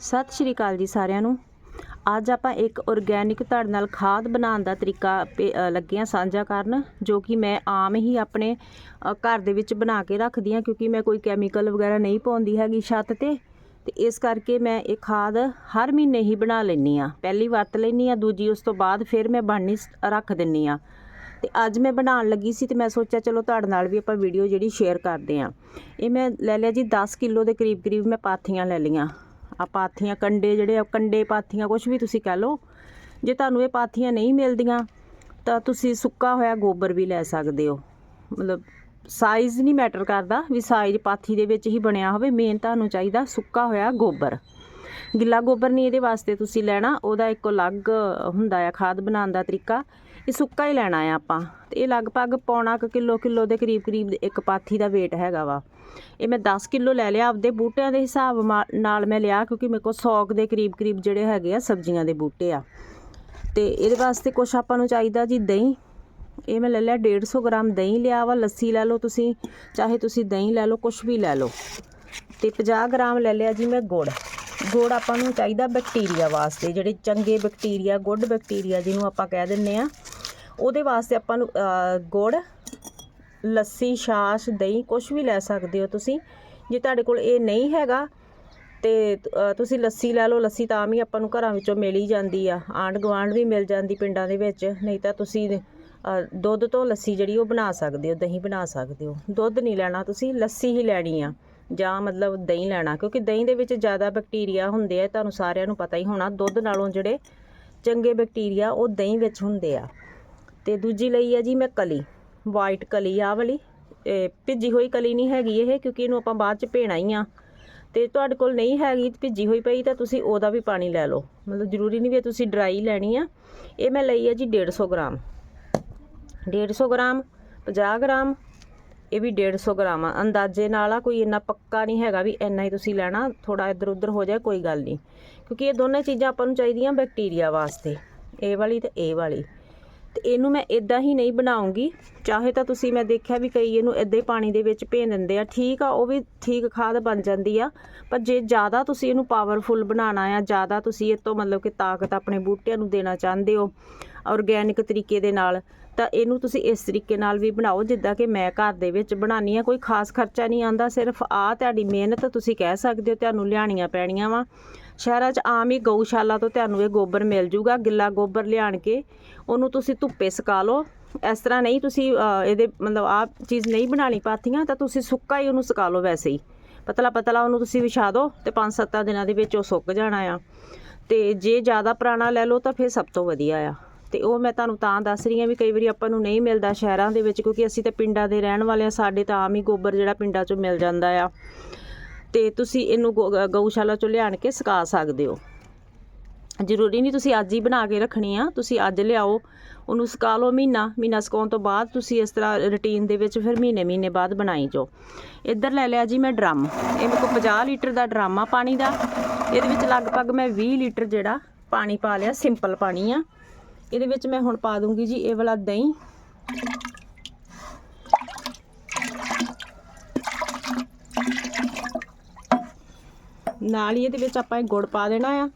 ਸਤਿ ਸ਼੍ਰੀ ਅਕਾਲ ਜੀ ਸਾਰਿਆਂ ਨੂੰ। ਅੱਜ ਆਪਾਂ ਇੱਕ ਔਰਗੈਨਿਕ ਤੁਹਾਡੇ ਨਾਲ ਖਾਦ ਬਣਾਉਣ ਦਾ ਤਰੀਕਾ ਪੇ- ਅ, ਲੱਗੇ ਹਾਂ ਸਾਂਝਾ ਕਰਨ ਜੋ ਕਿ ਮੈਂ ਆਮ ਹੀ ਆਪਣੇ ਘਰ ਦੇ ਵਿੱਚ ਬਣਾ ਕੇ ਰੱਖਦੀ ਹਾਂ ਕਿਉਂਕਿ ਮੈਂ ਕੋਈ ਕੈਮੀਕਲ ਵਗੈਰਾ ਨਹੀਂ ਪਾਉਂਦੀ ਹੈਗੀ ਛੱਤ ਤੇ। ਤੇ ਇਸ ਕਰਕੇ ਮੈਂ ਇਹ ਖਾਦ ਹਰ ਮਹੀਨੇ ਹੀ ਬਣਾ ਲੈਂਦੀ ਆ ਪਹਿਲੀ ਵਰਤ ਲੈਂਦੀ ਆ ਦੂਜੀ ਉਸ ਤੋਂ ਬਾਅਦ ਫਿਰ ਮੈਂ ਬਣਨੀ ਸ- ਰੱਖ ਦਿੰਨੀ ਆ ਤੇ ਅੱਜ ਮੈਂ ਬਣਾਉਣ ਲੱਗੀ ਸੀ ਤੇ ਮੈਂ ਸੋਚਿਆ ਚਲੋ ਤੁਹਾਡੇ ਨਾਲ ਵੀ ਆਪਾਂ ਵੀਡੀਓ ਜਿਹੜੀ ਸ਼ੇਅਰ ਕਰਦੇ ਆ ਇਹ ਮੈਂ ਲੈ ਲਿਆ ਜੀ 10 ਕਿਲੋ ਦੇ ਕਰੀਬ ਕਰੀਬ ਮੈਂ ਪਾਥੀਆਂ ਲੈ ਲਈਆਂ। ਆ ਪਾਥੀਆਂ ਕੰਡੇ ਜਿਹੜੇ ਆ, ਕੰਡੇ ਪਾਥੀਆਂ ਕੁਝ ਵੀ ਤੁਸੀਂ ਕਹਿ ਲਓ। ਜੇ ਤੁਹਾਨੂੰ ਇਹ ਪਾਥੀਆਂ ਨਹੀਂ ਮਿਲਦੀਆਂ, ਤਾਂ ਤੁਸੀਂ ਸੁੱਕਾ ਹੋਇਆ ਗੋਬਰ ਵੀ ਲੈ ਸਕਦੇ ਹੋ। ਮਤਲਬ ਸਾਈਜ਼ ਨਹੀਂ ਮੈਟਰ ਕਰਦਾ ਵੀ ਸਾਈਜ਼ ਪਾਥੀ ਦੇ ਵਿੱਚ ਹੀ ਬਣਿਆ ਹੋਵੇ ਮੇਨ ਤੁਹਾਨੂੰ ਚਾਹੀਦਾ ਸੁੱਕਾ ਹੋਇਆ ਗੋਬਰ। ਗਿੱਲਾ ਗੋਬਰ ਨਹੀਂ ਇਹਦੇ ਵਾਸਤੇ ਤੁਸੀਂ ਲੈਣਾ, ਉਹਦਾ ਇੱਕ ਅਲੱਗ ਹੁੰਦਾ ਆ ਖਾਦ ਬਣਾਉਣ ਦਾ ਤਰੀਕਾ। ਇਹ ਸੁੱਕਾ ਹੀ ਲੈਣਾ ਆ ਆਪਾਂ। ਤੇ ਇਹ ਲਗਭਗ ਪੌਣਾ ਕੁ ਕਿਲੋ ਕਿਲੋ ਦੇ ਕਰੀਬ ਕਰੀਬ ਇੱਕ ਪਾਥੀ ਦਾ weight ਹੈਗਾ ਵਾ। ਇਹ ਮੈਂ 10 ਕਿਲੋ ਲੈ ਲਿਆ ਆਪਦੇ ਬੂਟਿਆਂ ਦੇ ਹਿਸਾਬ ਮਾ- ਨਾਲ ਮੈਂ ਲਿਆ ਕਿਉਂਕਿ ਮੇਰੇ ਕੋਲ 100 ਕੁ ਦੇ ਕਰੀਬ ਕਰੀਬ ਜਿਹੜੇ ਹੈਗੇ ਆ ਸਬਜ਼ੀਆਂ ਦੇ ਬੂਟੇ ਆ। ਤੇ ਇਹਦੇ ਵਾਸਤੇ ਕੁਛ ਆਪਾਂ ਨੂੰ ਚਾਹੀਦਾ ਜੀ ਦਹੀਂ। ਇਹ ਮੈਂ ਲੈ ਲਿਆ 150 ਗ੍ਰਾਮ ਦਹੀਂ ਲਿਆ ਵਾ, ਲੱਸੀ ਲੈ ਲਓ ਤੁਸੀਂ, ਚਾਹੇ ਤੁਸੀਂ ਦਹੀਂ ਲੈ ਲਓ, ਕੁਛ ਵੀ ਲੈ ਲਓ। ਤੇ 50 ਗ੍ਰਾਮ ਲੈ ਲਿਆ ਜੀ ਮੈਂ ਗੁੜ। ਗੁੜ ਆਪਾਂ ਨੂੰ ਚਾਹੀਦਾ ਬੈਕਟੀਰੀਆ ਵਾਸਤੇ, ਜਿਹੜੇ ਚੰਗੇ ਬੈਕਟੀਰੀਆ, ਗੁੱਡ ਬੈਕਟੀਰੀਆ ਜਿਹਨੂੰ ਆਪਾਂ ਕਹਿ ਦਿੰਨੇ ਆ। ਉਹਦੇ ਵਾਸਤੇ ਆਪਾਂ ਨੂੰ ਗੁੜ ਲੱਸੀ, ਛਾਛ, ਦਹੀਂ ਕੁਛ ਵੀ ਲੈ ਸਕਦੇ ਹੋ ਤੁਸੀਂ। ਜੇ ਤੁਹਾਡੇ ਕੋਲ ਇਹ ਨਹੀਂ ਹੈਗਾ ਤੇ ਤੁਸੀਂ ਲੱਸੀ ਲੈ ਲਓ। ਲੱਸੀ ਤਾਂ ਵੀ ਆਪਾਂ ਨੂੰ ਘਰਾਂ ਵਿੱਚੋਂ ਮਿਲ ਹੀ ਜਾਂਦੀ ਆ। ਆਂਢ ਗੁਆਂਢ ਵੀ ਮਿਲ ਜਾਂਦੀ ਪਿੰਡਾਂ ਦੇ ਵਿੱਚ। ਨਹੀਂ ਤਾਂ ਤੁਸੀਂ ਦੁੱਧ ਤੋਂ ਲੱਸੀ ਜਿਹੜੀ ਉਹ ਬਣਾ ਸਕਦੇ ਹੋ, ਦਹੀਂ ਬਣਾ ਸਕਦੇ ਹੋ। ਦੁੱਧ ਨਹੀਂ ਲੈਣਾ ਤੁਸੀਂ, ਲੱਸੀ ਹੀ ਲੈਣੀ ਆ। ਜਾਂ ਮਤਲਬ ਦਹੀਂ ਲੈਣਾ। ਕਿਉਂਕਿ ਦਹੀਂ ਦੇ ਵਿੱਚ ਜ਼ਿਆਦਾ ਬੈਕਟੀਰੀਆ ਹੁੰਦੇ ਆ, ਤੁਹਾਨੂੰ ਸਾਰਿਆਂ ਨੂੰ ਪਤਾ ਹੀ ਹੋਣਾ। ਦੁੱਧ ਨਾਲੋਂ ਜਿਹੜੇ ਚੰਗੇ ਬੈਕਟੀਰੀਆ ਉਹ ਦਹੀਂ ਵਿੱਚ ਹੁੰਦੇ ਆ। ਤੇ ਦੂਜੀ ਲਈ ਆ ਜੀ ਮੈਂ ਕਲੀ। ਵਾਈਟ ਕਲੀ ਆ ਵਾਲੀ। ਇਹ ਭਿੱਜੀ ਹੋਈ ਕਲੀ ਨਹੀਂ ਹੈਗੀ ਇਹ, ਕਿਉਂਕਿ ਇਹਨੂੰ ਆਪਾਂ ਬਾਅਦ ਚ ਭੇਣਾ ਹੀ ਆ। ਤੇ ਤੁਹਾਡੇ ਕੋਲ ਨਹੀਂ ਹੈਗੀ, ਭਿੱਜੀ ਹੋਈ ਪਈ, ਤਾਂ ਤੁਸੀਂ ਉਹਦਾ ਵੀ ਪਾਣੀ ਲੈ ਲਓ। ਮਤਲਬ ਜ਼ਰੂਰੀ ਨਹੀਂ ਵੀ ਤੁਸੀਂ ਡਰਾਈ ਲੈਣੀ ਆ। ਇਹ ਮੈਂ ਲਈ ਆ ਜੀ 150 ਗ੍ਰਾਮ। 150 ਗ੍ਰਾਮ 50 ਗ੍ਰਾਮ, ਇਹ ਵੀ 150 ਗ੍ਰਾਮ ਆ। ਅੰਦਾਜ਼ੇ ਨਾਲ ਆ, ਕੋਈ ਇੰਨਾ ਪੱਕਾ ਨਹੀਂ ਹੈਗਾ ਵੀ ਇੰਨਾ ਹੀ ਤੁਸੀਂ ਲੈਣਾ। ਥੋੜਾ ਇੱਧਰ ਉੱਧਰ ਹੋ ਜਾਏ, ਕੋਈ ਗੱਲ ਨਹੀਂ। ਕਿਉਂਕਿ ਇਹ ਦੋਨੇ ਚੀਜ਼ਾਂ ਆਪਾਂ ਨੂੰ ਚਾਹੀਦੀਆਂ ਬੈਕਟੀਰੀਆ ਵਾਸਤੇ। ਇਹ ਵਾਲੀ ਤੇ ਇਹ ਵਾਲੀ। ਤੇ ਇਹਨੂੰ ਮੈਂ ਇਦਾਂ ਹੀ ਨਹੀਂ ਬਣਾਉਂਗੀ। ਚਾਹੇ ਤਾਂ ਤੁਸੀਂ ਮੈਂ ਦੇਖਿਆ ਵੀ ਕਈ ਇਹਨੂੰ ਇਦਾਂ ਹੀ ਪਾਣੀ ਦੇ ਵਿੱਚ ਭੇਜ ਦਿੰਦੇ ਆ। ਠੀਕ ਆ, ਉਹ ਵੀ ਠੀਕ ਖਾਦ ਬਣ ਜਾਂਦੀ ਆ। ਪਰ ਜੇ ਜ਼ਿਆਦਾ ਤੁਸੀਂ ਇਹਨੂੰ ਪਾਵਰਫੁਲ ਬਣਾਉਣਾ ਆ, ਜ਼ਿਆਦਾ ਤੁਸੀਂ ਇਹ ਤੋਂ ਮਤਲਬ ਕਿ ਤਾਕਤ ਆਪਣੇ ਬੂਟਿਆਂ ਨੂੰ ਦੇਣਾ ਚਾਹੁੰਦੇ ਹੋ ਆਰਗੈਨਿਕ ਤਰੀਕੇ ਦੇ ਨਾਲ, ਤਾਂ ਇਹਨੂੰ ਤੁਸੀਂ ਇਸ ਤਰੀਕੇ ਨਾਲ ਵੀ ਬਣਾਓ, ਜਿੱਦਾਂ ਕਿ ਮੈਂ ਘਰ ਦੇ ਵਿੱਚ ਬਣਾਉਣੀ ਆ। ਕੋਈ ਖਾਸ ਖਰਚਾ ਨਹੀਂ ਆਂਦਾ ਸਿਰਫ ਆ ਤੁਹਾਡੀ ਮਿਹਨਤ ਤੁਸੀਂ ਕਹਿ ਸਕਦੇ ਹੋ, ਤੁਹਾਨੂੰ ਲਿਆਣੀਆਂ ਪੈਣੀਆਂ ਵਾ। ਸ਼ਹਿਰਾਂ 'ਚ ਆਮ ਹੀ ਗਊਸ਼ਾਲਾ ਤੋਂ ਤੁਹਾਨੂੰ ਇਹ ਗੋਬਰ ਮਿਲ ਜੂਗਾ, ਗਿੱਲਾ ਗੋਬਰ ਲਿਆਣ ਕੇ। ਉਹਨੂੰ ਤੁਸੀਂ ਧੁੱਪੇ ਸੁਕਾ ਲਓ। ਇਸ ਤਰ੍ਹਾਂ ਨਹੀਂ ਤੁਸੀਂ ਇਹਦੇ ਮਤਲਬ ਆਹ ਚੀਜ਼ ਨਹੀਂ ਬਣਾਣੀ ਪਾਥੀਆਂ, ਤਾਂ ਤੁਸੀਂ ਸੁੱਕਾ ਹੀ ਉਹਨੂੰ ਸੁਕਾ ਲਓ ਵੈਸੇ ਹੀ। ਪਤਲਾ ਪਤਲਾ ਉਹਨੂੰ ਤੁਸੀਂ ਵਿਛਾ ਦਿਓ ਤੇ 5-7 ਦਿਨਾਂ ਦੇ ਵਿੱਚ ਉਹ ਸੁੱਕ ਜਾਣਾ ਆ। ਤੇ ਜੇ ਜ਼ਿਆਦਾ ਪੁਰਾਣਾ ਲੈ ਲਓ ਤਾਂ ਫਿਰ ਸਭ ਤੋਂ ਵਧੀਆ ਆ। ਤੇ ਉਹ ਮੈਂ ਤੁਹਾਨੂੰ ਤਾਂ ਦੱਸ ਰਹੀ ਹਾਂ ਵੀ ਕਈ ਵਾਰੀ ਆਪਾਂ ਨੂੰ ਨਹੀਂ ਮਿਲਦਾ ਸ਼ਹਿਰਾਂ ਦੇ ਵਿੱਚ, ਕਿਉਂਕਿ ਅਸੀਂ ਤਾਂ ਪਿੰਡਾਂ ਦੇ ਰਹਿਣ ਵਾਲੇ ਆ ਸਾਡੇ ਤਾਂ ਆਮ ਹੀ ਗੋਬਰ ਜਿਹੜਾ ਪਿੰਡਾਂ 'ਚੋਂ ਮਿਲ ਜਾਂਦਾ ਆ। ਤੇ ਤੁਸੀਂ ਇਹਨੂੰ ਗੋ- ਗਊਸ਼ਾਲਾ 'ਚੋਂ ਲਿਆਣ ਕੇ ਸੁਕਾ ਸਕਦੇ ਹੋ। ਜ਼ਰੂਰੀ ਨਹੀਂ ਤੁਸੀਂ ਅੱਜ ਹੀ ਬਣਾ ਕੇ ਰੱਖਣੀ ਆ, ਤੁਸੀਂ ਅੱਜ ਲਿਆਓ, ਉਹਨੂੰ ਸੁਕਾ ਲਓ ਮਹੀਨਾ ਮਹੀਨਾ ਸੁਕਾਉਣ ਤੋਂ ਬਾਅਦ ਤੁਸੀਂ ਇਸ ਤਰ੍ਹਾਂ ਰੁਟੀਨ ਦੇ ਵਿੱਚ ਫਿਰ ਮਹੀਨੇ ਮਹੀਨੇ ਬਾਅਦ ਬਣਾਈ ਜਾਓ। ਇੱਧਰ ਲੈ ਲਿਆ ਜੀ ਮੈਂ ਡਰਮ, ਇਹ ਮੇਰੇ ਕੋਲ 50 ਲੀਟਰ ਦਾ ਡਰਮ ਆ ਪਾਣੀ ਦਾ, ਇਹਦੇ ਵਿੱਚ ਲਗਭਗ ਮੈਂ 20 ਲੀਟਰ ਜਿਹੜਾ ਪਾਣੀ ਪਾ ਲਿਆ ਸਿੰਪਲ ਪਾਣੀ ਆ। ਇਹਦੇ ਵਿੱਚ ਮੈਂ ਹੁਣ ਪਾ ਦੂੰਗੀ ਜੀ ਇਹ ਵਾਲਾ ਦਹੀਂ। ਨਾਲ ਹੀ ਇਹਦੇ ਵਿੱਚ ਆਪਾਂ ਇਹ ਗੁੜ ਪਾ ਦੇਣਾ ਆ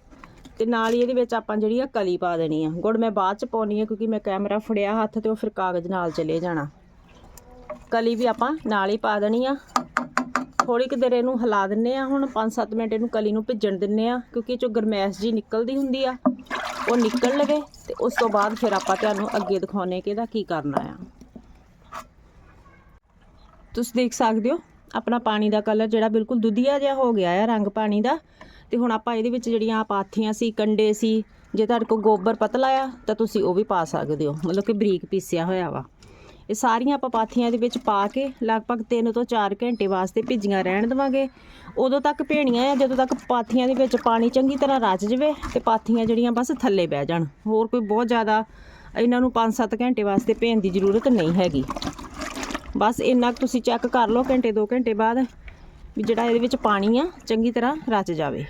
ਤੇ ਨਾਲ ਹੀ ਇਹਦੇ ਵਿੱਚ ਆਪਾਂ ਜਿਹੜੀ ਆ ਕਲੀ ਪਾ ਦੇਣੀ ਆ। ਗੁੜ ਮੈਂ ਬਾਅਦ ਚ ਪਾਉਣੀ ਆ ਕਿਉਂਕਿ ਮੈਂ ਕੈਮਰਾ ਫੜਿਆ ਹੱਥ ਤੇ ਉਹ ਫਿਰ ਕਾਗਜ਼ ਨਾਲ ਚਲੇ ਜਾਣਾ। ਕਲੀ ਵੀ ਆਪਾਂ ਨਾਲ ਹੀ ਪਾ ਦੇਣੀ ਆ। ਥੋੜੀ ਕੁ ਦੇਰ ਇਹਨੂੰ ਹਿਲਾ ਦਿੰਨੇ ਆ ਹੁਣ 5-7 ਮਿੰਟ ਇਹਨੂੰ ਕਲੀ ਨੂੰ ਭਿੱਜਣ ਦਿੰਨੇ ਆ ਕਿਉਂਕਿ ਇਹ ਚੋਂ ਗਰਮੈਸ਼ ਜੀ ਨਿਕਲਦੀ ਹੁੰਦੀ ਆ। ਉਹ ਨਿਕਲ ਲਵੇ ਤੇ ਉਸ ਤੋਂ ਬਾਅਦ ਫਿਰ ਆਪਾਂ ਤੁਹਾਨੂੰ ਅੱਗੇ ਦਿਖਾਉਨੇ ਕਿ ਇਹਦਾ ਕੀ ਕਰਨਾ ਆ। ਤੁਸੀਂ ਦੇਖ ਸਕਦੇ ਹੋ ਆਪਣਾ ਪਾਣੀ ਦਾ ਕਲਰ ਜਿਹੜਾ ਬਿਲਕੁਲ ਦੁਧੀਆ ਜਿਹਾ ਹੋ ਗਿਆ ਆ, ਰੰਗ ਪਾਣੀ ਦਾ। ਤੇ ਹੁਣ ਆਪਾਂ ਇਹਦੇ ਵਿੱਚ ਜਿਹੜੀਆਂ ਪਾਥੀਆਂ ਸੀ, ਕੰਡੇ ਸੀ, ਜੇ ਤੁਹਾਡੇ ਕੋਲ ਗੋਬਰ ਪਤਲਾ ਆ, ਤਾਂ ਤੁਸੀਂ ਉਹ ਵੀ ਪਾ ਸਕਦੇ ਹੋ। ਮਤਲਬ ਕਿ ਬਰੀਕ ਪੀਸਿਆ ਹੋਇਆ ਵਾ। ਇਹ ਸਾਰੀਆਂ ਆਪਾਂ ਪਾਥੀਆਂ ਦੇ ਵਿੱਚ ਪਾ ਕੇ ਲਗਭਗ 3 ਤੋਂ 4 ਘੰਟੇ ਵਾਸਤੇ ਭਿੱਜੀਆਂ ਰਹਿਣ ਦੇਵਾਂਗੇ। ਉਦੋਂ ਤੱਕ ਭੇਣੀਆਂ ਆ, ਜਦੋਂ ਤੱਕ ਪਾਥੀਆਂ ਦੇ ਵਿੱਚ ਪਾਣੀ ਚੰਗੀ ਤਰ੍ਹਾਂ ਰਚ ਜਵੇ ਤੇ ਪਾਥੀਆਂ ਜਿਹੜੀਆਂ ਬਸ ਥੱਲੇ ਬਹਿ ਜਾਣ। ਹੋਰ ਕੋਈ ਬਹੁਤ ਜ਼ਿਆਦਾ ਇਹਨਾਂ ਨੂੰ 5-7 ਘੰਟੇ ਵਾਸਤੇ ਭੇਣ ਦੀ ਜ਼ਰੂਰਤ ਨਹੀਂ ਹੈਗੀ। ਬਸ ਇੰਨਾ ਕੁ ਤੁਸੀਂ ਚੈੱਕ ਕਰ ਲਓ ਘੰਟੇ 2 ਘੰਟੇ ਬਾਅਦ ਵੀ ਜਿਹੜਾ ਇਹਦੇ ਵਿੱਚ ਪਾਣੀ ਆ, ਚੰਗੀ ਤਰ੍ਹਾਂ ਰਚ ਜਾਵੇ।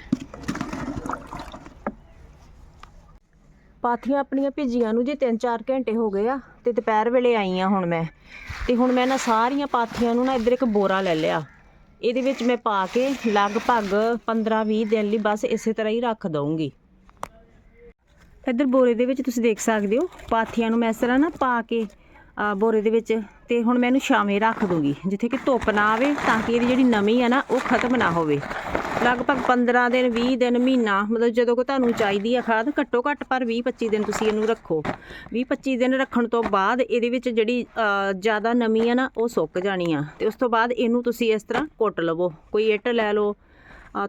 ਪਾਥੀਆਂ ਆਪਣੀਆਂ ਭਿੱਜੀਆਂ ਨੂੰ ਜੀ 3-4 ਘੰਟੇ ਹੋ ਗਏ ਆ, ਤੇ ਦੁਪਹਿਰ ਵੇਲੇ ਆਈ ਆ ਹੁਣ ਮੈਂ। ਤੇ ਹੁਣ ਮੈਂ ਨਾ ਸਾਰੀਆਂ ਪਾਥੀਆਂ ਨੂੰ ਨਾ ਇੱਧਰ ਇੱਕ ਬੋਰਾ ਲੈ ਲਿਆ। ਇਹਦੇ ਵਿੱਚ ਮੈਂ ਪਾ ਕੇ ਲਗਭਗ 15-20 ਦਿਨ ਲਈ ਬਸ ਇਸੇ ਤਰ੍ਹਾਂ ਹੀ ਰੱਖ ਦਊਂਗੀ। ਇੱਧਰ ਬੋਰੇ ਦੇ ਵਿੱਚ ਤੁਸੀਂ ਦੇਖ ਸਕਦੇ ਹੋ, ਪਾਥੀਆਂ ਨੂੰ ਮੈਂ ਇਸ ਤਰ੍ਹਾਂ ਨਾ ਪਾ ਕੇ ਬੋਰੇ ਦੇ ਵਿੱਚ ਤੇ ਹੁਣ ਮੈਂ ਇਹਨੂੰ ਛਾਵੇਂ ਰੱਖ ਦੂੰਗੀ, ਜਿੱਥੇ ਕਿ ਧੁੱਪ ਨਾ ਆਵੇ ਤਾਂ ਕਿ ਇਹਦੀ ਜਿਹੜੀ ਨਮੀ ਆ ਨਾ ਉਹ ਖਤਮ ਨਾ ਹੋਵੇ। ਲਗਭਗ 15 ਦਿਨ 20 ਦਿਨ, ਮਹੀਨਾ, ਮਤਲਬ ਜਦੋਂ ਕੋ ਤੁਹਾਨੂੰ ਚਾਹੀਦੀ ਆ ਖਾਦ, ਘੱਟੋ ਘੱਟ ਪਰ 20 25 ਦਿਨ ਤੁਸੀਂ ਇਹਨੂੰ ਰੱਖੋ। 20 25 ਦਿਨ ਰੱਖਣ ਤੋਂ ਬਾਅਦ ਇਹਦੇ ਵਿੱਚ ਜਿਹੜੀ ਜ਼ਿਆਦਾ ਨਮੀ ਆ ਨਾ, ਉਹ ਸੁੱਕ ਜਾਣੀ ਆ। ਤੇ ਉਸ ਤੋਂ ਬਾਅਦ ਇਹਨੂੰ ਤੁਸੀਂ ਇਸ ਤਰ੍ਹਾਂ ਕੁੱਟ ਲਵੋ। ਕੋਈ ਇੱਟ ਲੈ ਲਓ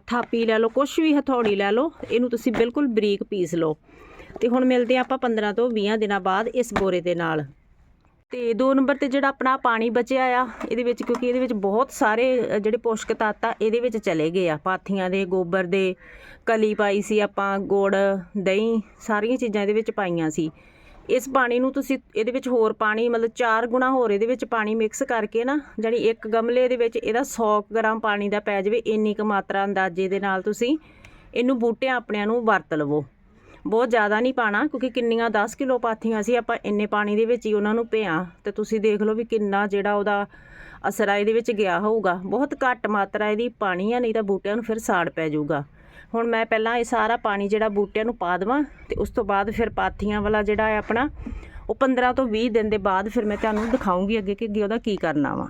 ਥਾਪੀ ਲੈ ਲਓ ਕੁਝ ਵੀ ਹਥੌੜੀ ਲੈ ਲਓ, ਇਹਨੂੰ ਤੁਸੀਂ ਬਿਲਕੁਲ ਬਰੀਕ ਪੀਸ ਲਓ। ਤੇ ਹੁਣ ਮਿਲਦੇ ਆ ਆਪਾਂ 15 ਤੋਂ 20 ਦਿਨਾਂ ਬਾਅਦ ਇਸ ਬੋਰੇ ਦੇ ਨਾਲ। ਤੇ ਦੋ ਨੰਬਰ ਤੇ ਜਿਹੜਾ ਆਪਣਾ ਪਾਣੀ ਬਚਿਆ ਆ, ਇਹਦੇ ਵਿੱਚ ਕਿਉਂਕਿ ਇਹਦੇ ਵਿੱਚ ਬਹੁਤ ਸਾਰੇ ਜਿਹੜੇ ਪੋਸ਼ਕ ਤੱਤ ਆ, ਇਹਦੇ ਵਿੱਚ ਚਲੇ ਗਏ ਆ। ਪਾਥੀਆਂ ਦੇ, ਗੋਬਰ ਦੇ, ਕਲੀ ਪਾਈ ਸੀ ਆਪਾਂ, ਗੁੜ, ਦਹੀਂ, ਸਾਰੀਆਂ ਚੀਜ਼ਾਂ ਇਹਦੇ ਵਿੱਚ ਪਾਈਆਂ ਸੀ। ਇਸ ਪਾਣੀ ਨੂੰ ਤੁਸੀਂ ਇਹਦੇ ਵਿੱਚ ਹੋਰ ਪਾਣੀ, ਮਤਲਬ 4 ਗੁਣਾ ਹੋਰ ਇਹਦੇ ਵਿੱਚ ਪਾਣੀ ਮਿਕਸ ਕਰਕੇ ਨਾ ਜਾਨੀ ਇੱਕ ਗਮਲੇ ਦੇ ਵਿੱਚ ਇਹਦਾ 100 ਗ੍ਰਾਮ ਪਾਣੀ ਦਾ ਪੈ ਜਾਵੇ, ਇੰਨੀ ਕੁ ਮਾਤਰਾ ਅੰਦਾਜ਼ੇ ਦੇ ਨਾਲ ਤੁਸੀਂ ਇਹਨੂੰ ਬੂਟਿਆਂ ਆਪਣਿਆਂ ਨੂੰ ਵਰਤ ਲਵੋ। ਬਹੁਤ ਜ਼ਿਆਦਾ ਨਹੀਂ ਪਾਣਾ, ਕਿਉਂਕਿ ਕਿੰਨੀਆਂ 10 ਕਿਲੋ ਪਾਥੀਆਂ ਸੀ, ਆਪਾਂ ਇੰਨੇ ਪਾਣੀ ਦੇ ਵਿੱਚ ਹੀ ਉਹਨਾਂ ਨੂੰ ਭਿਆ ਤੇ ਤੁਸੀਂ ਦੇਖ ਲਓ ਵੀ ਕਿੰਨਾ ਜਿਹੜਾ ਉਹਦਾ ਅਸਰ ਆ, ਇਹਦੇ ਵਿੱਚ ਗਿਆ ਹੋਊਗਾ। ਬਹੁਤ ਘੱਟ ਮਾਤਰਾ ਇਹਦੀ ਪਾਣੀ ਆ, ਨਹੀਂ ਤਾਂ ਬੂਟਿਆਂ ਨੂੰ ਫਿਰ ਸਾੜ ਪੈ ਜਾਊਗਾ। ਹੁਣ ਮੈਂ ਪਹਿਲਾਂ ਇਹ ਸਾਰਾ ਪਾਣੀ ਜਿਹੜਾ ਬੂਟਿਆਂ ਨੂੰ ਪਾ ਦੇਵਾਂ, ਤੇ ਉਸ ਤੋਂ ਬਾਅਦ ਫਿਰ ਪਾਥੀਆਂ ਵਾਲਾ ਜਿਹੜਾ ਹੈ ਆਪਣਾ, ਉਹ 15 ਤੋਂ 20 ਦਿਨ ਦੇ ਬਾਅਦ ਫਿਰ ਮੈਂ ਤੁਹਾਨੂੰ ਦਿਖਾਉਂਗੀ ਅੱਗੇ ਕਿ ਅੱਗੇ ਉਹਦਾ ਕੀ ਕਰਨਾ ਵਾ।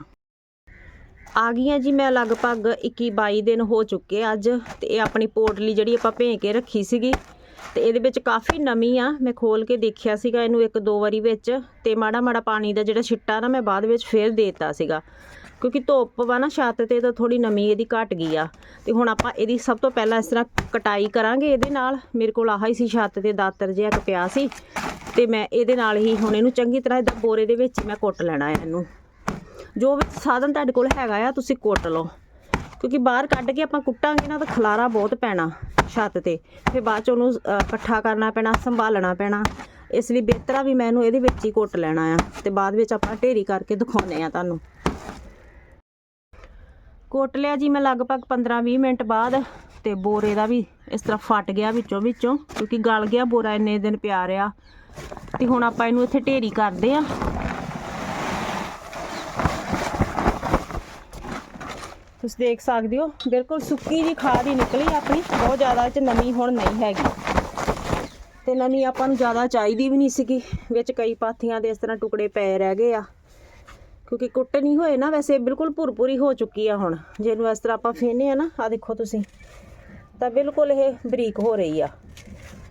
ਆ ਗਈਆਂ ਜੀ, ਮੈਂ ਲਗਭਗ 21 22 ਦਿਨ ਹੋ ਚੁੱਕੇ ਅੱਜ, ਤੇ ਇਹ ਆਪਣੀ ਪੋਟਲੀ ਜਿਹੜੀ ਆਪਾਂ ਭੇਂ ਕੇ ਰੱਖੀ ਸੀਗੀ ਤੇ ਇਹਦੇ ਵਿੱਚ ਕਾਫੀ ਨਮੀ ਆ। ਮੈਂ ਖੋਲ ਕੇ ਦੇਖਿਆ ਸੀਗਾ ਇਹਨੂੰ ਇੱਕ ਦੋ ਵਾਰੀ ਵਿੱਚ ਤੇ ਮਾੜਾ ਮਾੜਾ ਪਾਣੀ ਦਾ ਜਿਹੜਾ ਛਿੱਟਾ ਨਾ ਮੈਂ ਬਾਅਦ ਵਿੱਚ ਫੇਰ ਦੇਤਾ ਸੀਗਾ। ਕਿਉਂਕਿ ਧੁੱਪ ਵਾ ਨਾ ਛੱਤ ਤੇ ਤਾਂ ਥੋੜੀ ਨਮੀ ਇਹਦੀ ਘਟ ਗਈ ਆ। ਤੇ ਹੁਣ ਆਪਾਂ ਇਹਦੀ ਸਭ ਤੋਂ ਪਹਿਲਾਂ ਇਸ ਤਰ੍ਹਾਂ ਕਟਾਈ ਕਰਾਂਗੇ ਇਹਦੇ ਨਾਲ। ਮੇਰੇ ਕੋਲ ਆਹ ਹੀ ਸੀ ਛੱਤ ਤੇ ਦਾਤਰ ਜਿਹਾ ਇੱਕ ਪਿਆ ਸੀ। ਤੇ ਮੈਂ ਇਹਦੇ ਨਾਲ ਹੀ ਹੁਣ ਇਹਨੂੰ ਚੰਗੀ ਤਰ੍ਹਾਂ ਇਦਾਂ ਬੋਰੇ ਦੇ ਵਿੱਚ ਹੀ ਮੈਂ ਕੁੱਟ ਲੈਣਾ ਹੈ ਇਹਨੂੰ। ਜੋ ਵੀ ਸਾਧਨ ਤੁਹਾਡੇ ਕੋਲ ਹੈਗਾ ਆ, ਤੁਸੀਂ ਕੁੱਟ ਲਓ। ਕਿਉਂਕਿ ਬਾਹਰ ਕੱਢ ਕੇ ਆਪਾਂ ਕੁੱਟਾਂਗੇ ਨਾ ਤਾਂ ਖਲਾਰਾ ਬਹੁਤ ਪੈਣਾ ਛੱਤ ਤੇ। ਫਿਰ ਬਾਅਦ ਚ ਉਹਨੂੰ ਇਕੱਠਾ ਕਰਨਾ ਪੈਣਾ, ਸੰਭਾਲਣਾ ਪੈਣਾ। ਇਸ ਲਈ ਬਿਹਤਰ ਵੀ ਮੈਂ ਇਹਨੂੰ ਇਹਦੇ ਵਿੱਚ ਹੀ ਕੁੱਟ ਲੈਣਾ ਆ। ਤੇ ਬਾਅਦ ਵਿੱਚ ਆਪਾਂ ਢੇਰੀ ਕਰਕੇ ਦਿਖਾਉਨੇ ਆ ਤੁਹਾਨੂੰ। ਕੁੱਟ ਲਿਆ ਜੀ ਮੈਂ ਲਗਭਗ 15-20 ਮਿੰਟ ਬਾਅਦ। ਤੇ ਬੋਰੇ ਦਾ ਵੀ ਇਸ ਤਰ੍ਹਾਂ ਫਟ ਗਿਆ ਵਿੱਚੋਂ ਵਿੱਚੋਂ, ਕਿਉਂਕਿ ਗਲ ਗਿਆ ਬੋਰਾ ਇੰਨੇ ਦਿਨ ਪਿਆ ਰਿਹਾ। ਤੇ ਹੁਣ ਆਪਾਂ ਇਹਨੂੰ ਇੱਥੇ ਢੇਰੀ ਕਰਦੇ ਆ। ਤੁਸੀਂ ਦੇਖ ਸਕਦੇ ਹੋ, ਬਿਲਕੁਲ ਸੁੱਕੀ ਜੀ ਖਾਦ ਹੀ ਨਿਕਲੀ ਆਪਣੀ, ਬਹੁਤ ਜ਼ਿਆਦਾ ਚ ਨਮੀ ਹੁਣ ਨਹੀਂ ਹੈਗੀ। ਤੇ ਨਮੀ ਆਪਾਂ ਨੂੰ ਜ਼ਿਆਦਾ ਚਾਹੀਦੀ ਵੀ ਨਹੀਂ ਸੀਗੀ, ਵਿੱਚ ਕਈ ਪਾਥੀਆਂ ਦੇ ਇਸ ਤਰ੍ਹਾਂ ਟੁਕੜੇ ਪਏ ਰਹਿ ਗਏ ਆ। ਕਿਉਂਕਿ ਕੁੱਟ ਨਹੀਂ ਹੋਏ ਨਾ, ਵੈਸੇ ਬਿਲਕੁਲ ਭੁਰਪੁਰੀ ਹੋ ਚੁੱਕੀ ਆ ਹੁਣ, ਜਿਹਨੂੰ ਇਸ ਤਰ੍ਹਾਂ ਆਪਾਂ ਫੇਨੇ ਆ ਨਾ ਆ ਦੇਖੋ ਤੁਸੀਂ। ਤਾਂ ਬਿਲਕੁਲ ਇਹ ਬਰੀਕ ਹੋ ਰਹੀ ਆ।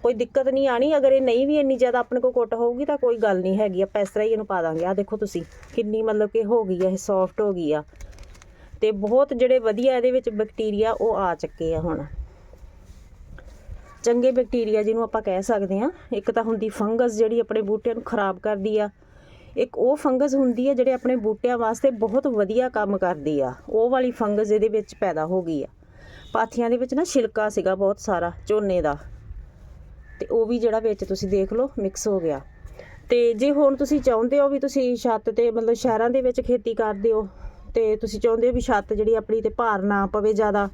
ਕੋਈ ਦਿੱਕਤ ਨਹੀਂ ਆਣੀ ਅਗਰ ਇਹ ਨਹੀਂ ਵੀ ਇੰਨੀ ਜ਼ਿਆਦਾ ਆਪਣੇ ਕੋਲ ਕੁੱਟ ਹੋਊਗੀ ਤਾਂ ਕੋਈ ਗੱਲ ਨਹੀਂ ਹੈਗੀ, ਆਪਾਂ ਇਸ ਤਰ੍ਹਾਂ ਹੀ ਇਹਨੂੰ ਪਾ ਦਾਂਗੇ। ਆ ਦੇਖੋ ਤੁਸੀਂ, ਕਿੰਨੀ ਮਤਲਬ ਕਿ ਹੋ ਗਈ ਆ, ਇਹ ਸੌਫਟ ਹੋ ਗਈ ਆ। ਤੇ ਬਹੁਤ ਜਿਹੜੇ ਵਧੀਆ ਇਹਦੇ ਵਿੱਚ ਬੈਕਟੀਰੀਆ ਉਹ ਆ ਚੱਕੇ ਆ ਹੁਣ। ਚੰਗੇ ਬੈਕਟੀਰੀਆ ਜਿਹਨੂੰ ਆਪਾਂ ਕਹਿ ਸਕਦੇ ਹਾਂ। ਇੱਕ ਤਾਂ ਹੁੰਦੀ ਫੰਗਸ ਜਿਹੜੀ ਆਪਣੇ ਬੂਟਿਆਂ ਨੂੰ ਖਰਾਬ ਕਰਦੀ ਆ। ਇੱਕ ਉਹ ਫੰਗਸ ਹੁੰਦੀ ਆ ਜਿਹੜੇ ਆਪਣੇ ਬੂਟਿਆਂ ਵਾਸਤੇ ਬਹੁਤ ਵਧੀਆ ਕੰਮ ਕਰਦੀ ਆ। ਉਹ ਵਾਲੀ ਫੰਗਸ ਇਹਦੇ ਵਿੱਚ ਪੈਦਾ ਹੋ ਗਈ ਆ। ਪਾਥੀਆਂ ਦੇ ਵਿੱਚ ਨਾ ਛਿਲਕਾ ਸੀਗਾ ਬਹੁਤ ਸਾਰਾ, ਝੋਨੇ ਦਾ। ਤੇ ਉਹ ਵੀ ਜਿਹੜਾ ਵਿੱਚ ਤੁਸੀਂ ਦੇਖ ਲਓ ਮਿਕਸ ਹੋ ਗਿਆ। ਤੇ ਜੇ ਹੁਣ ਤੁਸੀਂ ਚਾਹੁੰਦੇ ਹੋ ਵੀ ਤੁਸੀਂ ਛੱਤ ਤੇ ਮਤਲਬ ਸ਼ਹਿਰਾਂ ਦੇ ਵਿੱਚ ਖੇਤੀ ਕਰਦੇ ਹੋ ਤੇ ਤੁਸੀਂ ਚਾਹੁੰਦੇ ਹੋ ਵੀ ਛੱਤ ਜਿਹੜੀ ਆਪਣੀ ਤੇ ਭਾਰ ਨਾ ਪਵੇ ਜ਼ਿਆਦਾ,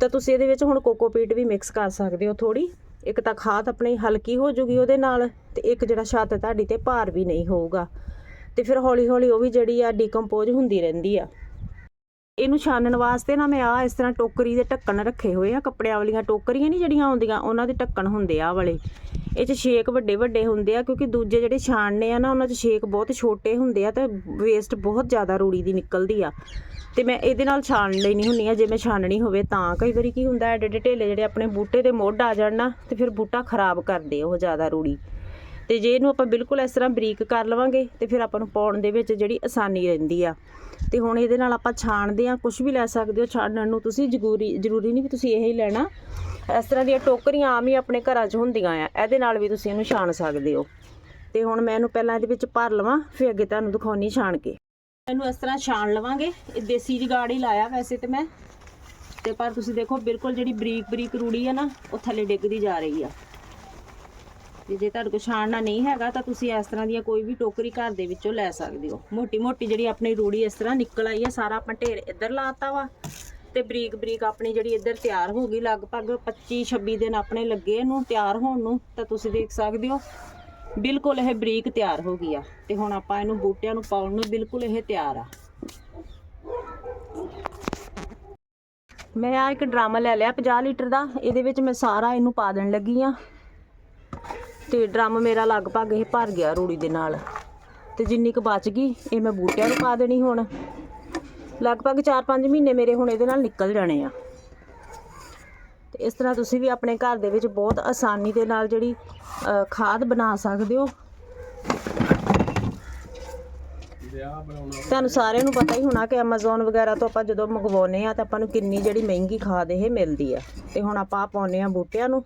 ਤਾਂ ਤੁਸੀਂ ਇਹਦੇ ਵਿੱਚ ਹੁਣ ਕੋਕੋਪੀਟ ਵੀ ਮਿਕਸ ਕਰ ਸਕਦੇ ਹੋ ਥੋੜੀ ਇੱਕ ਤਾਂ ਖਾਦ ਆਪਣੀ ਹਲਕੀ ਹੋ ਜੂਗੀ ਉਹਦੇ ਨਾਲ ਤੇ ਇੱਕ ਜਿਹੜਾ ਛੱਤ ਤੁਹਾਡੀ ਤੇ ਭਾਰ ਵੀ ਨਹੀਂ ਹੋਊਗਾ। ਤੇ ਫਿਰ ਹੌਲੀ ਹੌਲੀ ਉਹ ਵੀ ਜਿਹੜੀ ਆ ਡੀਕੰਪੋਜ਼ ਹੁੰਦੀ ਰਹਿੰਦੀ ਆ। ਇਹਨੂੰ ਛਾਨਣ ਵਾਸਤੇ ਨਾ ਮੈਂ ਆ ਇਸ ਤਰ੍ਹਾਂ ਟੋਕਰੀ ਦੇ ਢੱਕਣ ਰੱਖੇ ਹੋਏ ਆ, ਕੱਪੜਿਆਂ ਵਾਲੀਆਂ ਟੋਕਰੀਆਂ ਨਹੀਂ ਜਿਹੜੀਆਂ ਆਉਂਦੀਆਂ, ਉਹਨਾਂ ਦੇ ਢੱਕਣ ਹੁੰਦੇ ਆ ਆਹ ਵਾਲੇ। ਇਹ ਚ ਛੇਕ ਵੱਡੇ ਵੱਡੇ ਹੁੰਦੇ ਆ, ਕਿਉਂਕਿ ਦੂਜੇ ਜਿਹੜੇ ਛਾਣਨੇ ਆ ਨਾ, ਉਹਨਾਂ ਚ ਛੇਕ ਬਹੁਤ ਛੋਟੇ ਹੁੰਦੇ ਆ ਤੇ ਵੇਸਟ ਬਹੁਤ ਜ਼ਿਆਦਾ ਰੂੜੀ ਦੀ ਨਿਕਲਦੀ ਆ। ਤੇ ਮੈਂ ਇਹਦੇ ਨਾਲ ਛਾਣ ਲੈਣੀ ਹੁੰਨੀ ਆ, ਜੇ ਮੈਂ ਛਾਣਨੀ ਹੋਵੇ ਤਾਂ। ਕਈ ਵਾਰੀ ਕੀ ਹੁੰਦਾ, ਐਡੇ ਐਡੇ ਢੇਲੇ ਜਿਹੜੇ ਆਪਣੇ ਬੂਟੇ ਦੇ ਮੋਢ ਆ ਜਾਣ ਨਾ, ਤੇ ਫਿਰ ਬੂਟਾ ਖਰਾਬ ਕਰਦੇ ਉਹ ਜ਼ਿਆਦਾ ਰੂੜੀ। ਤੇ ਜੇ ਇਹਨੂੰ ਆਪਾਂ ਬਿਲਕੁਲ ਇਸ ਤਰ੍ਹਾਂ ਬਰੀਕ ਕਰ ਲਵਾਂਗੇ, ਤੇ ਫਿਰ ਆਪਾਂ ਨੂੰ ਪਾਉਣ ਦੇ ਵਿੱਚ ਜਿਹੜੀ ਆਸਾਨੀ ਰਹਿੰਦੀ ਆ। ਤੇ ਹੁਣ ਇਹਦੇ ਨਾਲ ਆਪਾਂ ਛਾਣਦੇ ਆ ਕੁਝ ਵੀ ਲੈ ਸਕਦੇ ਹੋ ਛਾਣਨ ਨੂੰ। ਤੁਸੀਂ ਜ਼ਰੂਰੀ ਜ਼ਰੂਰੀ ਨਹੀਂ ਵੀ ਤੁਸੀਂ ਇਹ ਹੀ ਲੈਣਾ। ਇਸ ਤਰ੍ਹਾਂ ਦੀਆਂ ਟੋਕਰੀਆਂ ਆਮ ਹੀ ਆਪਣੇ ਘਰਾਂ 'ਚ ਹੁੰਦੀਆਂ ਆ। ਇਹਦੇ ਨਾਲ ਵੀ ਤੁਸੀਂ ਇਹਨੂੰ ਛਾਣ ਸਕਦੇ ਹੋ। ਤੇ ਹੁਣ ਮੈਂ ਇਹਨੂੰ ਪਹਿਲਾਂ ਇਹਦੇ ਵਿੱਚ ਭਰ ਲਵਾਂ, ਫਿਰ ਅੱਗੇ ਤੁਹਾਨੂੰ ਦਿਖਾਉਣੀ ਛਾਣ ਕੇ। ਇਹਨੂੰ ਇਸ ਤਰ੍ਹਾਂ ਛਾਣ ਲਵਾਂਗੇ। ਇਹ ਦੇਸੀ ਜਗਾੜ ਹੀ ਲਾਇਆ ਵੈਸੇ ਤੇ ਮੈਂ। ਤੇ ਪਰ ਤੁਸੀਂ ਦੇਖੋ, ਬਿਲਕੁਲ ਜਿਹੜੀ ਬਰੀਕ ਬਰੀਕ ਰੂੜੀ ਆ ਨਾ, ਉਹ ਥੱਲੇ ਡਿੱਗਦੀ ਜਾ ਰਹੀ ਆ। ਤੇ ਜੇ ਤੁਹਾਡੇ ਕੋਲ ਛਾਣਨਾ ਨਹੀਂ ਹੈਗਾ ਤਾਂ ਤੁਸੀਂ ਇਸ ਤਰ੍ਹਾਂ ਦੀਆਂ ਕੋਈ ਵੀ ਟੋਕਰੀ ਘਰ ਦੇ ਵਿੱਚੋਂ ਲੈ ਸਕਦੇ ਹੋ। ਮੋਟੀ ਮੋਟੀ ਜਿਹੜੀ ਆਪਣੀ ਰੂੜੀ ਇਸ ਤਰ੍ਹਾਂ ਨਿਕਲ ਆਈ ਆ, ਸਾਰਾ ਆਪਾਂ ਢੇਰ ਇੱਧਰ ਲਾਤਾ ਵਾ ਤੇ ਬਰੀਕ ਬਰੀਕ ਆਪਣੀ ਜਿਹੜੀ ਇੱਧਰ ਤਿਆਰ ਹੋ ਗਈ, ਲਗਭਗ 25 26 ਦਿਨ ਆਪਣੇ ਲੱਗੇ ਇਹਨੂੰ ਤਿਆਰ ਹੋਣ ਨੂੰ, ਤਾਂ ਤੁਸੀਂ ਦੇਖ ਸਕਦੇ ਹੋ ਬਿਲਕੁਲ ਇਹ ਬਰੀਕ ਤਿਆਰ ਹੋ ਗਈ ਆ ਤੇ ਹੁਣ ਆਪਾਂ ਇਹਨੂੰ ਬੂਟਿਆਂ ਨੂੰ ਪਾਉਣ ਨੂੰ ਬਿਲਕੁਲ ਇਹ ਤਿਆਰ ਆ। ਮੈਂ ਆ ਇੱਕ ਡਰਮ ਲੈ ਲਿਆ 50 ਲੀਟਰ ਦਾ, ਇਹਦੇ ਵਿੱਚ ਮੈਂ ਸਾਰਾ ਇਹਨੂੰ ਪਾ ਦੇਣ ਲੱਗੀ ਆ। ਤੇ ਡਰਮ ਮੇਰਾ ਲਗਭਗ ਇਹ ਭਰ ਗਿਆ ਰੂੜੀ ਦੇ ਨਾਲ। ਤੇ ਜਿੰਨੀ ਕੁ ਬਚ ਗਈ, ਇਹ ਮੈਂ ਬੂਟਿਆਂ ਨੂੰ ਪਾ ਦੇਣੀ ਹੁਣ। ਲਗਭਗ 4-5 ਮਹੀਨੇ ਮੇਰੇ ਹੁਣ ਇਹਦੇ ਨਾਲ ਨਿਕਲ ਜਾਣੇ ਆ। ਤੇ ਇਸ ਤਰ੍ਹਾਂ ਤੁਸੀਂ ਵੀ ਆਪਣੇ ਘਰ ਦੇ ਵਿੱਚ ਬਹੁਤ ਆਸਾਨੀ ਦੇ ਨਾਲ ਜਿਹੜੀ ਖਾਦ ਬਣਾ ਸਕਦੇ ਹੋ। ਤੁਹਾਨੂੰ ਸਾਰਿਆਂ ਨੂੰ ਪਤਾ ਹੀ ਹੋਣਾ ਕਿ Amazon ਵਗੈਰਾ ਤੋਂ ਆਪਾਂ ਜਦੋਂ ਮੰਗਵਾਉਨੇ ਆ ਤਾਂ ਆਪਾਂ ਨੂੰ ਕਿੰਨੀ ਜਿਹੜੀ ਮਹਿੰਗੀ ਖਾਦ ਇਹ ਮਿਲਦੀ ਆ। ਤੇ ਹੁਣ ਆਪਾਂ ਆਹ ਪਾਉਂਦੇ ਆ ਬੂਟਿਆਂ ਨੂੰ।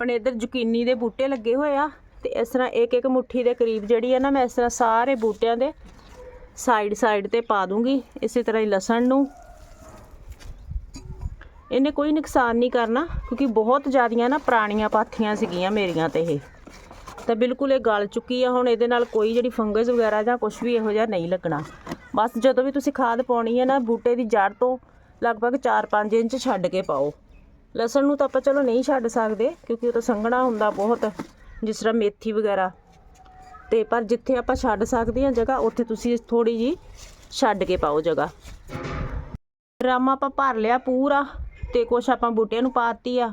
ਆਪਣੇ ਇੱਧਰ ਜ਼ੁਕੀਨੀ ਦੇ ਬੂਟੇ ਲੱਗੇ ਹੋਏ ਆ ਤੇ ਇਸ ਤਰ੍ਹਾਂ ਇੱਕ ਇੱਕ ਮੁੱਠੀ ਦੇ ਕਰੀਬ ਜਿਹੜੀ ਆ ਨਾ ਮੈਂ ਇਸ ਤਰ੍ਹਾਂ ਸਾਰੇ ਬੂਟਿਆਂ ਦੇ ਸਾਈਡ ਸਾਈਡ ਤੇ ਪਾ ਦੂੰਗੀ, ਇਸੇ ਤਰ੍ਹਾਂ ਹੀ ਲਸਣ ਨੂੰ। ਇਹਨੇ ਕੋਈ ਨੁਕਸਾਨ ਨਹੀਂ ਕਰਨਾ, ਕਿਉਂਕਿ ਬਹੁਤ ਜ਼ਿਆਦੀਆਂ ਨਾ ਪੁਰਾਣੀਆਂ ਪਾਥੀਆਂ ਸੀਗੀਆਂ ਮੇਰੀਆਂ ਤੇ ਇਹ। ਤਾਂ ਬਿਲਕੁਲ ਇਹ ਗਲ ਚੁੱਕੀ ਆ, ਹੁਣ ਇਹਦੇ ਨਾਲ ਕੋਈ ਜਿਹੜੀ ਫੰਗਸ ਵਗੈਰਾ ਜਾਂ ਕੁਝ ਵੀ ਇਹੋ ਜਿਹਾ ਨਹੀਂ ਲੱਗਣਾ। ਬਸ ਜਦੋਂ ਵੀ ਤੁਸੀਂ ਖਾਦ ਪਾਉਣੀ ਹੈ ਨਾ, ਬੂਟੇ ਦੀ ਜੜ ਤੋਂ ਲਗਭਗ 4-5 ਇੰਚ ਛੱਡ ਕੇ ਪਾਓ। ਲਸਣ ਨੂੰ ਤਾਂ ਆਪਾਂ ਚਲੋ ਨਹੀਂ ਛੱਡ ਸਕਦੇ, ਕਿਉਂਕਿ ਉਹ ਤਾਂ ਸੰਘਣਾ ਹੁੰਦਾ ਬਹੁਤ, ਜਿਸ ਤਰ੍ਹਾਂ ਮੇਥੀ ਵਗੈਰਾ। ਤੇ ਪਰ ਜਿੱਥੇ ਆਪਾਂ ਛੱਡ ਸਕਦੇ ਹਾਂ ਜਗ੍ਹਾ, ਉੱਥੇ ਤੁਸੀਂ ਥੋੜੀ ਜੀ ਛੱਡ ਕੇ ਪਾਓ ਜਗ੍ਹਾ। ਡਰਾਮਾ ਆਪਾਂ ਭਰ ਲਿਆ ਪੂਰਾ, ਤੇ ਕੁਛ ਆਪਾਂ ਬੂਟਿਆਂ ਨੂੰ ਪਾਤੀ ਆ।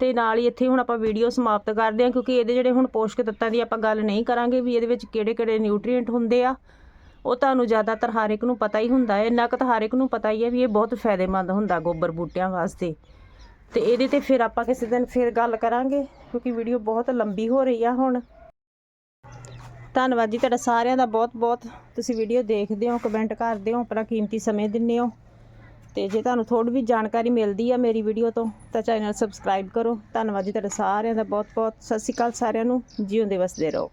ਤੇ ਨਾਲ ਹੀ ਇੱਥੇ ਹੁਣ ਆਪਾਂ ਵੀਡੀਓ ਸਮਾਪਤ ਕਰਦੇ ਹਾਂ, ਕਿਉਂਕਿ ਇਹਦੇ ਜਿਹੜੇ ਹੁਣ ਪੋਸ਼ਕ ਤੱਤਾਂ ਦੀ ਆਪਾਂ ਗੱਲ ਨਹੀਂ ਕਰਾਂਗੇ ਵੀ ਇਹਦੇ ਵਿੱਚ ਕਿਹੜੇ ਕਿਹੜੇ ਨਿਊਟ੍ਰੀਐਂਟ ਹੁੰਦੇ ਆ। ਉਹ ਤੁਹਾਨੂੰ ਜ਼ਿਆਦਾਤਰ ਹਰ ਇੱਕ ਨੂੰ ਪਤਾ ਹੀ ਹੁੰਦਾ ਹੈ। ਇੰਨਾ ਕੁ ਤਾਂ ਹਰ ਇੱਕ ਨੂੰ ਪਤਾ ਹੀ ਹੈ ਵੀ ਇਹ ਬਹੁਤ ਫਾਇਦੇਮੰਦ ਹੁੰਦਾ ਗੋਬਰ ਬੂਟਿਆਂ ਵਾਸਤੇ। ਤੇ ਇਹਦੇ ਤੇ ਫਿਰ ਆਪਾਂ ਕਿਸੇ ਦਿਨ ਫਿਰ ਗੱਲ ਕਰਾਂਗੇ, ਕਿਉਂਕਿ ਵੀਡੀਓ ਬਹੁਤ ਲੰਬੀ ਹੋ ਰਹੀ ਆ ਹੁਣ। ਧੰਨਵਾਦ ਜੀ ਤੁਹਾਡਾ ਸਾਰਿਆਂ ਦਾ ਬਹੁਤ ਬਹੁਤ। ਤੁਸੀਂ ਵੀਡੀਓ ਦੇਖਦੇ ਹੋ ਕਮੈਂਟ ਕਰਦੇ ਹੋ, ਆਪਣਾ ਕੀਮਤੀ ਸਮੇਂ ਦਿੰਦੇ ਹੋ। ਤੇ ਜੇ ਤੁਹਾਨੂੰ ਥੋੜੀ ਵੀ ਜਾਣਕਾਰੀ ਮਿਲਦੀ ਆ ਮੇਰੀ ਵੀਡੀਓ ਤੋਂ, ਤਾਂ ਚੈਨਲ ਸਬਸਕ੍ਰਾਈਬ ਕਰੋ। ਧੰਨਵਾਦ ਜੀ ਤੁਹਾਡਾ ਸਾਰਿਆਂ ਦਾ ਬਹੁਤ ਬਹੁਤ। ਸਤਿ ਸ਼੍ਰੀ ਅਕਾਲ ਸਾਰਿਆਂ ਨੂੰ, ਜਿਉਂਦੇ ਵਸਦੇ ਰਹੋ।